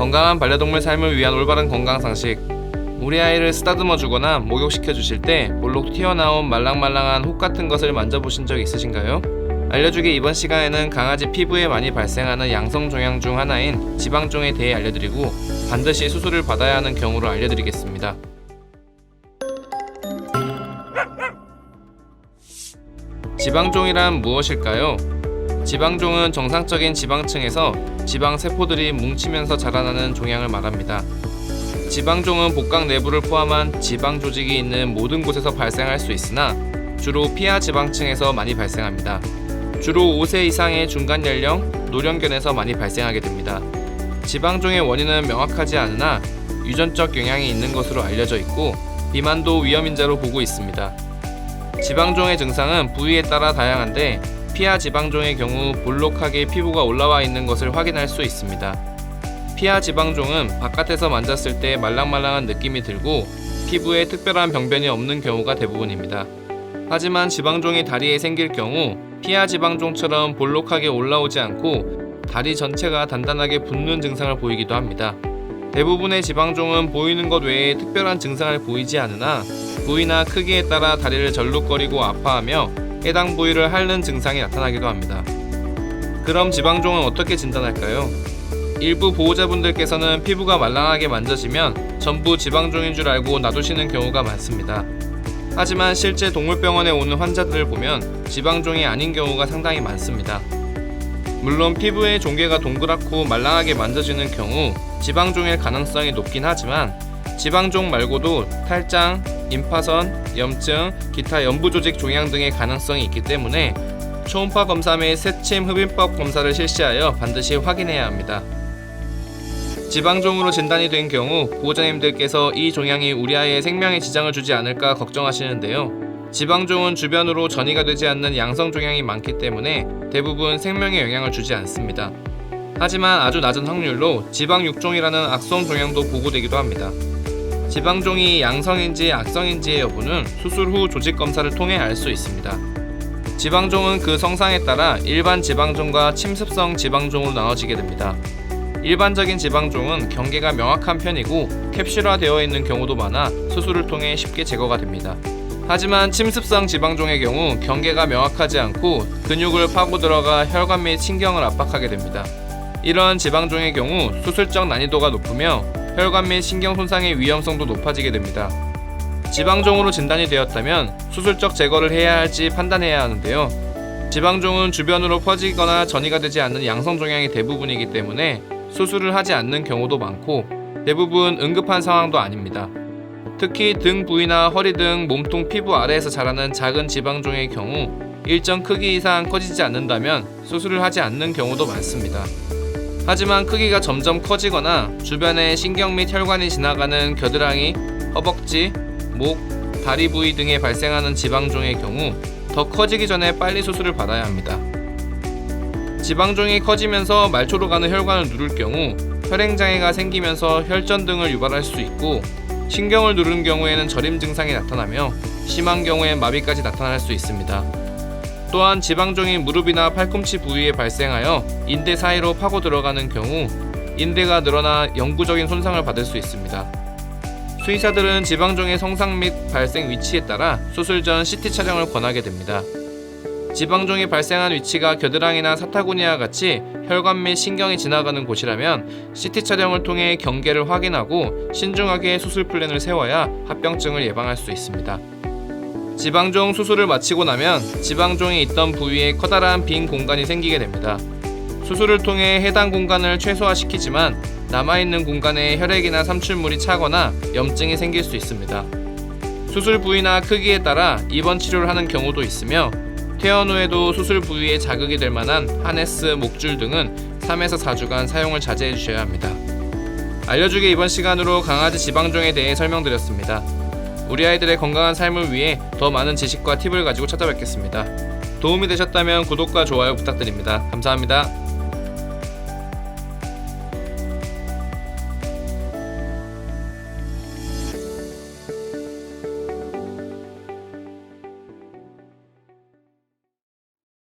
건강한 반려동물 삶을 위한 올바른 건강 상식. 우리 아이를 쓰다듬어 주거나 목욕시켜 주실 때 볼록 튀어나온 말랑말랑한 혹 같은 것을 만져보신 적 있으신가요? 알려주기 이번 시간에는 강아지 피부에 많이 발생하는 양성 종양 중 하나인 지방종에 대해 알려드리고 반드시 수술을 받아야 하는 경우를 알려드리겠습니다. 지방종이란 무엇일까요? 지방종은 정상적인 지방층에서 지방 세포들이 뭉치면서 자라나는 종양을 말합니다. 지방종은 복강 내부를 포함한 지방 조직이 있는 모든 곳에서 발생할 수 있으나 주로 피하 지방층에서 많이 발생합니다. 주로 5세 이상의 중간 연령, 노령견에서 많이 발생하게 됩니다. 지방종의 원인은 명확하지 않으나 유전적 영향이 있는 것으로 알려져 있고 비만도 위험 인자로 보고 있습니다. 지방종의 증상은 부위에 따라 다양한데 피하 지방종의 경우 볼록하게 피부가 올라와 있는 것을 확인할 수 있습니다. 피하 지방종은 바깥에서 만졌을 때 말랑말랑한 느낌이 들고 피부에 특별한 병변이 없는 경우가 대부분입니다. 하지만 지방종이 다리에 생길 경우 피하 지방종처럼 볼록하게 올라오지 않고 다리 전체가 단단하게 붓는 증상을 보이기도 합니다. 대부분의 지방종은 보이는 것 외에 특별한 증상을 보이지 않으나 부위나 크기에 따라 다리를 절룩거리고 아파하며 해당 부위를 핥는 증상이 나타나기도 합니다. 그럼 지방종은 어떻게 진단할까요? 일부 보호자분들께서는 피부가 말랑하게 만져지면 전부 지방종인 줄 알고 놔두시는 경우가 많습니다. 하지만 실제 동물병원에 오는 환자들을 보면 지방종이 아닌 경우가 상당히 많습니다. 물론 피부의 종괴가 동그랗고 말랑하게 만져지는 경우 지방종일 가능성이 높긴 하지만 지방종 말고도 탈장, 임파선, 염증, 기타 연부 조직 종양 등의 가능성이 있기 때문에 초음파 검사 및 새침 흡입법 검사를 실시하여 반드시 확인해야 합니다. 지방종으로 진단이 된 경우 보호자님들께서 이 종양이 우리 아이의 생명에 지장을 주지 않을까 걱정하시는데요. 지방종은 주변으로 전이가 되지 않는 양성 종양이 많기 때문에 대부분 생명에 영향을 주지 않습니다. 하지만 아주 낮은 확률로 지방 육종이라는 악성 종양도 보고되기도 합니다. 지방종이 양성인지 악성인지의 여부는 수술 후 조직 검사를 통해 알 수 있습니다. 지방종은 그 성상에 따라 일반 지방종과 침습성 지방종으로 나눠지게 됩니다. 일반적인 지방종은 경계가 명확한 편이고 캡슐화되어 있는 경우도 많아 수술을 통해 쉽게 제거가 됩니다. 하지만 침습성 지방종의 경우 경계가 명확하지 않고 근육을 파고 들어가 혈관 및 신경을 압박하게 됩니다. 이러한 지방종의 경우 수술적 난이도가 높으며 혈관 및 신경 손상의 위험성도 높아지게 됩니다. 지방종으로 진단이 되었다면 수술적 제거를 해야 할지 판단해야 하는데요. 지방종은 주변으로 퍼지거나 전이가 되지 않는 양성 종양이 대부분이기 때문에 수술을 하지 않는 경우도 많고 대부분 응급한 상황도 아닙니다. 특히 등 부위나 허리 등 몸통 피부 아래에서 자라는 작은 지방종의 경우 일정 크기 이상 커지지 않는다면 수술을 하지 않는 경우도 많습니다. 하지만 크기가 점점 커지거나 주변에 신경 및 혈관이 지나가는 겨드랑이, 허벅지, 목, 다리 부위 등에 발생하는 지방종의 경우 더 커지기 전에 빨리 수술을 받아야 합니다. 지방종이 커지면서 말초로 가는 혈관을 누를 경우 혈행장애가 생기면서 혈전 등을 유발할 수 있고 신경을 누르는 경우에는 저림 증상이 나타나며 심한 경우엔 마비까지 나타날 수 있습니다. 또한 지방종이 무릎이나 팔꿈치 부위에 발생하여 인대 사이로 파고 들어가는 경우 인대가 늘어나 영구적인 손상을 받을 수 있습니다. 수의사들은 지방종의 성상 및 발생 위치에 따라 수술 전 CT 촬영을 권하게 됩니다. 지방종이 발생한 위치가 겨드랑이나 사타구니와 같이 혈관 및 신경이 지나가는 곳이라면 CT 촬영을 통해 경계를 확인하고 신중하게 수술 플랜을 세워야 합병증을 예방할 수 있습니다. 지방종 수술을 마치고 나면 지방종이 있던 부위에 커다란 빈 공간이 생기게 됩니다. 수술을 통해 해당 공간을 최소화시키지만 남아있는 공간에 혈액이나 삼출물이 차거나 염증이 생길 수 있습니다. 수술 부위나 크기에 따라 입원 치료를 하는 경우도 있으며 퇴원 후에도 수술 부위에 자극이 될 만한 하네스, 목줄 등은 3에서 4주간 사용을 자제해 주셔야 합니다. 알려주기 이번 시간으로 강아지 지방종에 대해 설명드렸습니다. 우리 아이들의 건강한 삶을 위해 더 많은 지식과 팁을 가지고 찾아뵙겠습니다. 도움이 되셨다면 구독과 좋아요 부탁드립니다. 감사합니다.